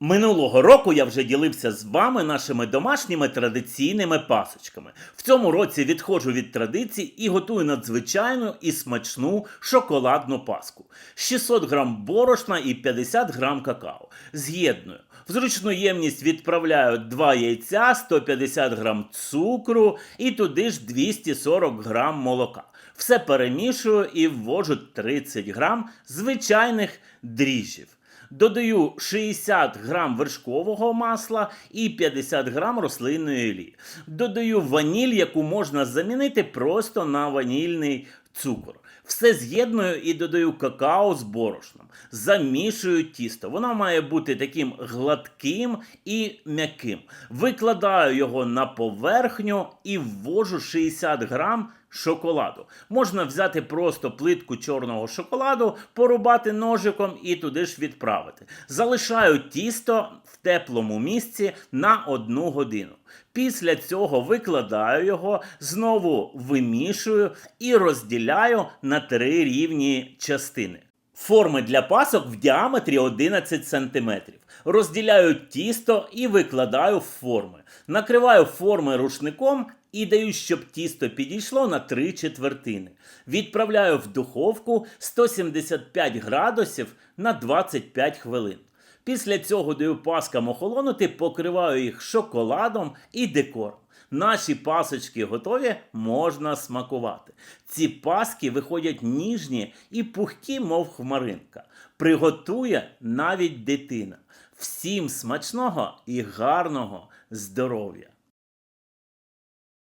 Минулого року я вже ділився з вами нашими домашніми традиційними пасочками. В цьому році відходжу від традицій і готую надзвичайну і смачну шоколадну паску. 600 грам борошна і 50 грам какао. З'єдную. В зручну ємність відправляю 2 яйця, 150 грам цукру і туди ж 240 грам молока. Все перемішую і ввожу 30 грам звичайних дріжджів. Додаю 60 грам вершкового масла і 50 грам рослинної олії. Додаю ваніль, яку можна замінити просто на ванільний цукор. Все з'єдную і додаю какао з борошном. Замішую тісто. Воно має бути таким гладким і м'яким. Викладаю його на поверхню і ввожу 60 грам шоколаду. Можна взяти просто плитку чорного шоколаду, порубати ножиком і туди ж відправити. Залишаю тісто в теплому місці на одну годину. Після цього викладаю його, знову вимішую і розділяю на три рівні частини. Форми для пасок в діаметрі 11 см. Розділяю тісто і викладаю форми. Накриваю форми рушником і даю, щоб тісто підійшло на 3 четвертини. Відправляю в духовку 175 градусів на 25 хвилин. Після цього даю паскам охолонути, покриваю їх шоколадом і декором. Наші пасочки готові, можна смакувати. Ці паски виходять ніжні і пухкі, мов хмаринка. Приготує навіть дитина. Всім смачного і гарного здоров'я!